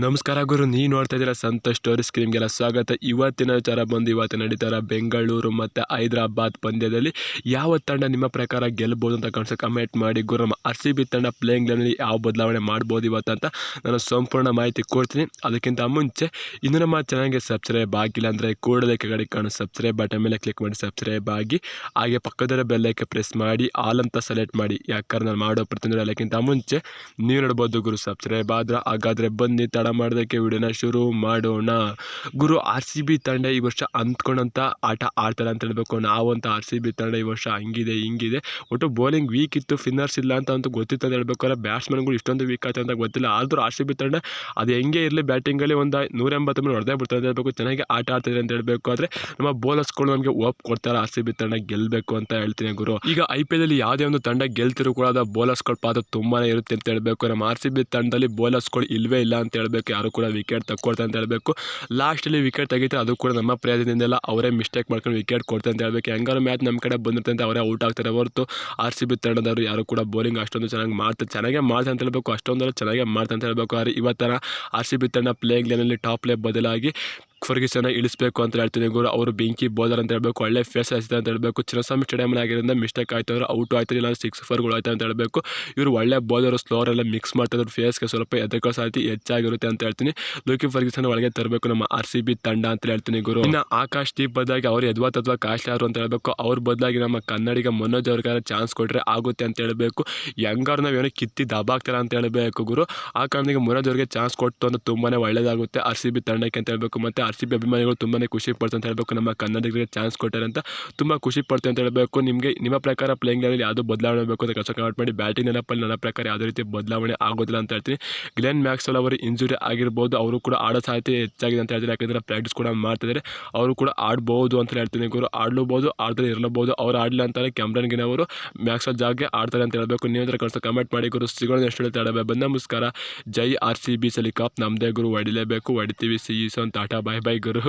ನಮಸ್ಕಾರ ಗುರು ನೀವು ನೋಡ್ತಾ ಇದ್ದೀರಾ ಸಂತೋಷ್ ಸ್ಟೋರಿ ಸ್ಕ್ರೀಮ್ಗೆಲ್ಲ ಸ್ವಾಗತ. ಇವತ್ತಿನ ವಿಚಾರ ಬಂದು ಇವತ್ತು ನಡೀತಾರ ಬೆಂಗಳೂರು ಮತ್ತು ಹೈದರಾಬಾದ್ ಪಂದ್ಯದಲ್ಲಿ. ಯಾವ ತಂಡ ನಿಮ್ಮ ಪ್ರಕಾರ ಗೆಲ್ಬೋದು ಅಂತ ಕಾಣಿಸೋ ಕಮೆಂಟ್ ಮಾಡಿ. ಗುರು, ನಮ್ಮ ಆರ್ ಸಿ ಬಿ ತಂಡ ಪ್ಲೇಯಿಂಗ್ ಲೆವೆನಲ್ಲಿ ಯಾವ ಬದಲಾವಣೆ ಮಾಡ್ಬೋದು ಇವತ್ತು ಅಂತ ನಾನು ಸಂಪೂರ್ಣ ಮಾಹಿತಿ ಕೊಡ್ತೀನಿ. ಅದಕ್ಕಿಂತ ಮುಂಚೆ, ಇನ್ನು ನಮ್ಮ ಚೆನ್ನಾಗಿ ಸಬ್ಸ್ಕ್ರೈಬ್ ಆಗಿಲ್ಲ ಅಂದರೆ ಕೂಡಲೇ ಕೆಳಗಡೆ ಕಾಣೋ. ಸಬ್ಸ್ಕ್ರೈಬ್ ಬಟನ್ ಮೇಲೆ ಕ್ಲಿಕ್ ಮಾಡಿ ಸಬ್ಸ್ಕ್ರೈಬ್ ಆಗಿ. ಹಾಗೆ ಪಕ್ಕದಲ್ಲೇ ಬೆಲ್ಲೈಕೆ ಪ್ರೆಸ್ ಮಾಡಿ ಆಲ್ ಅಂತ ಸೆಲೆಕ್ಟ್ ಮಾಡಿ. ಯಾಕಂದ್ರೆ ನಾನು ಮಾಡೋ ಪ್ರತಿಯೊಂದು ಅದಕ್ಕಿಂತ ಮುಂಚೆ, ನೀವು ನೋಡ್ಬೋದು ಗುರು ಸಬ್ಸ್ಕ್ರೈಬ್ ಆದ್ರೆ ಹಾಗಾದರೆ ಬನ್ನಿ ತಡ ಮಾಡೋದಕ್ಕೆ ವಿಡಿಯೋನ ಶುರು ಮಾಡೋಣ. ಗುರು ಆರ್ ಸಿ ಬಿ ತಂಡ ಈ ವರ್ಷ ಅಂದ್ಕೊಂಡಂಥ ಆಟ ಆಡ್ತಾರೆ ಅಂತ ಹೇಳ್ಬೇಕು. ನಾವಂತ ಆರ್ ಸಿ ಬಿ ತಂಡ ಈ ವರ್ಷ ಹಂಗಿದೆ, ಹಿಂಗಿದೆ. ಒಟ್ಟು ಬೌಲಿಂಗ್ ವೀಕ್ ಇತ್ತು ಫಿನ್ನರ್ಸ್ ಇಲ್ಲ ಅಂತ ಅಂತೂ ಗೊತ್ತಿತ್ತು ಅಂತ ಹೇಳ್ಬೇಕಾದ್ರೆ ಬ್ಯಾಟ್ಸ್ಮನ್ಗಳು ಇಷ್ಟೊಂದು ವೀಕ್ ಆಯ್ತು ಅಂತ ಗೊತ್ತಿಲ್ಲ. ಆದರೂ ಆರ್ ಸಿ ಬಿ ತಂಡ ಅದು ಹೆಂಗೆ ಇರಲಿ ಬ್ಯಾಟಿಂಗಲ್ಲಿ ಒಂದು ನೂರ ಎಂಬತ್ತು ಮೇಲೆ ಹೊಡೆದೇ ಬಿಡ್ತಾರೆ ಅಂತ ಹೇಳ್ಬೇಕು. ಚೆನ್ನಾಗಿ ಆಟ ಆಡ್ತಿದೆ ಅಂತ ಹೇಳಬೇಕು. ಆದರೆ ನಮ್ಮ ಬೌಲರ್ಸ್ಗಳು ನಮಗೆ ಓಪ್ ಕೊಡ್ತಾರೆ ಆರ್ ಸಿ ಬಿ ತಂಡ ಗೆಲ್ಲಬೇಕು ಅಂತ ಹೇಳ್ತೀನಿ ಗುರು. ಈಗ ಐ ಪಿ ಎಲ್ ಯಾವುದೇ ಒಂದು ತಂಡ ಗೆಲ್ತಿರೋ ಕೂಡ ಬೌಲರ್ಸ್ಗಳ ಪಾತ್ರ ತುಂಬಾ ಇರುತ್ತೆ ಅಂತ ಹೇಳಬೇಕು. ನಮ್ಮ ಆರ್ ಸಿ ಬಿ ತಂಡದಲ್ಲಿ ಬೌಲರ್ಸ್ಗಳು ಇಲ್ವೇ ಇಲ್ಲ ಅಂತ ಹೇಳ್ಬೇಕು. ಯಾರು ಕೂಡ ವಿಕೆಟ್ ತಕ್ಕೊಡ್ತಾರೆ ಅಂತ ಹೇಳಬೇಕು. ಲಾಸ್ಟಲ್ಲಿ ವಿಕೆಟ್ ತೆಗಿತಾರೆ ಅದು ಕೂಡ ನಮ್ಮ ಪ್ರಯತ್ನದಿಂದೆಲ್ಲ ಅವರೇ ಮಿಸ್ಟೇಕ್ ಮಾಡ್ಕೊಂಡು ವಿಕೆಟ್ ಕೊಡ್ತಾರೆ ಅಂತ ಹೇಳಬೇಕು. ಹೆಂಗಾರು ಮ್ಯಾಚ್ ನಮ್ಮ ಕಡೆ ಬಂದಿರುತ್ತೆ ಅಂತ ಅವರೇ ಔಟ್ ಆಗ್ತಾರೆ ಹೊರತು ಆರ್ ಸಿ ಬಿ ತಂಡದವರು ಯಾರು ಕೂಡ ಬೌಲಿಂಗ್ ಅಷ್ಟೊಂದು ಚೆನ್ನಾಗಿ ಮಾಡ್ತಾರೆ ಚೆನ್ನಾಗೇ ಮಾಡ್ತಾರೆ ಅಂತ ಹೇಳಬೇಕು. ಅಷ್ಟೊಂದೆಲ್ಲ ಚೆನ್ನಾಗೇ ಮಾಡ್ತಾರೆ ಅಂತ ಹೇಳಬೇಕು. ಆದರೆ ಇವತ್ತರ ಆರ್ ಸಿ ಬಿ ತಂಡ ಪ್ಲೇಯಿಂಗ್ ಲೈನಲ್ಲಿ ಟಾಪ್ ಪ್ಲೇ ಬದಲಾಗಿ ಫರ್ಗಿಸನ್ನ ಇಳಿಸಬೇಕು ಅಂತ ಹೇಳ್ತೀನಿ. ಗುರು, ಅವರು ಬೆಂಕಿ ಬೋಲರ್ ಅಂತ ಹೇಳ್ಬೇಕು, ಒಳ್ಳೆ ಫೇಸ್ ಆಯ್ತದೆ ಅಂತ ಹೇಳ್ಬೇಕು. ಚಿನ್ನಸ್ವಾಮಿ ಸ್ಟೇಡಿಯಂ ಆಗಿರೋದ್ರಿಂದ ಮಿಸ್ಟೇಕ್ ಆಯ್ತು ಅಂದ್ರೆ ಔಟ್ ಆಯ್ತು ಇಲ್ಲ ಸಿಕ್ಸ್ ಫೋರ್ಗಳು ಆಯ್ತು ಅಂತ ಹೇಳ್ಬೇಕು. ಇವರು ಒಳ್ಳೆ ಬೌಲರ್ ಸ್ಲೋರ್ ಎಲ್ಲ ಮಿಕ್ಸ್ ಮಾಡ್ತಿದ್ರು ಫೇಸ್ಗೆ ಸ್ವಲ್ಪ ಎದುರ್ಕೋ ಸಾಧ್ಯತೆ ಹೆಚ್ಚಾಗಿರುತ್ತೆ ಅಂತ ಹೇಳ್ತೀನಿ. ಲೂಕಿ ಫರ್ಗಿಸನ್ ಒಳಗೆ ತರಬೇಕು ನಮ್ಮ ಆರ್ ಸಿ ಬಿ ತಂಡ ಅಂತ ಹೇಳ್ತೀನಿ ಗುರು. ಇನ್ನು ಆಕಾಶ್ ದೀಪ್ ಬದಲಾಗಿ ಅವ್ರು ಯದ್ವಾ ತದ್ವಾ ಕಾಶ್ ಯಾರು ಅಂತ ಹೇಳ್ಬೇಕು. ಅವ್ರ ಬದಲಾಗಿ ನಮ್ಮ ಕನ್ನಡಿಗ ಮನೋಜ್ ಅವ್ರಿಗಾರ ಚಾನ್ಸ್ ಕೊಟ್ಟರೆ ಆಗುತ್ತೆ ಅಂತ ಹೇಳ್ಬೇಕು. ಹೆಂಗಾರು ನಾವು ಏನೋ ಕಿತ್ತಿ ದಬಾಗ್ತಾರೆ ಅಂತ ಹೇಳಬೇಕು ಗುರು. ಆ ಕಾರಣಕ್ಕೆ ಮನೋಜ್ ಅವ್ರಿಗೆ ಚಾನ್ಸ್ ಕೊಟ್ಟು ಅಂತ ತುಂಬಾ ಒಳ್ಳೆಯದಾಗುತ್ತೆ ಆರ್ ಸಿ ಬಿ ತಂಡಕ್ಕೆ ಅಂತ ಹೇಳಬೇಕು. ಮತ್ತೆ ಆರ್ ಸಿ ಬಿ ಅಭಿಮಾನಿಗಳು ತುಂಬಾ ಖುಷಿ ಪಡ್ತಾರೆ ಅಂತ ಹೇಳಬೇಕು. ನಮ್ಮ ಕನ್ನಡಿಗರಿಗೆ ಚಾನ್ಸ್ ಕೊಟ್ಟಾರೆ ಅಂತ ತುಂಬ ಖುಷಿ ಪಡ್ತೀವಿ ಅಂತ ಹೇಳಬೇಕು. ನಿಮಗೆ, ನಿಮ್ಮ ಪ್ರಕಾರ ಪ್ಲೇಯಿಂಗ್ ಲೆವೆಲ್ ಯಾವುದು ಬದಲಾವಣೆ ಬೇಕು ಅಂತ ಕೆಲಸ ಕಮೆಂಟ್ ಮಾಡಿ. ಬ್ಯಾಟಿಂಗ್ ನೆನಪಲ್ಲಿ ನನ್ನ ಪ್ರಕಾರ ಯಾವುದೇ ರೀತಿ ಬದಲಾವಣೆ ಆಗೋದಿಲ್ಲ ಅಂತ ಹೇಳ್ತೀನಿ. ಗ್ಲೆನ್ ಮ್ಯಾಕ್ಸ್ವೆಲ್ ಅವರು ಇಂಜುರಿ ಆಗಿರ್ಬೋದು, ಅವರು ಕೂಡ ಆಡೋ ಸಾಧ್ಯತೆ ಹೆಚ್ಚಾಗಿದೆ ಅಂತ ಹೇಳ್ತೀನಿ. ಯಾಕಂದರೆ ಪ್ರಾಕ್ಟೀಸ್ ಕೂಡ ಮಾಡ್ತಿದ್ದಾರೆ ಅವರು ಕೂಡ ಆಡ್ಬೋದು ಅಂತ ಹೇಳ್ತೀನಿ. ಗುರು ಆಡ್ಲೂಬೋದು ಆಡ್ತಾರೆ ಇರಲಬಹುದು ಅವ್ರು ಆಡಲಿಲ್ಲ ಅಂತಾರೆ ಕ್ಯಾಮ್ರನ್ಗಿನ ಅವರು ಮ್ಯಾಕ್ಸಲ್ ಜಾಗೆ ಆಡ್ತಾರೆ ಅಂತ ಹೇಳಬೇಕು. ನೀವು ಅದರ ಕಳಿಸೋ ಕಮೆಂಟ್ ಮಾಡಿ. ಗುರು, ಸಿಗೋಣ ಎಷ್ಟು ಹೇಳ್ತಾ ಬಂದ ನಮಸ್ಕಾರ ಜೈ ಆರ್ ಸಿ ಬಿ ಸಲಿ ಕಾಪ್ ನಮ್ಮದೇ ಗುರು. ಹೊಡಿಲೇಬೇಕು. ಹೊಡಿತೀವಿ. ಸಿ ಅಂತ ಟಾಟಾ ಬಾಯ್ ಬಾಯ್ ಗುರು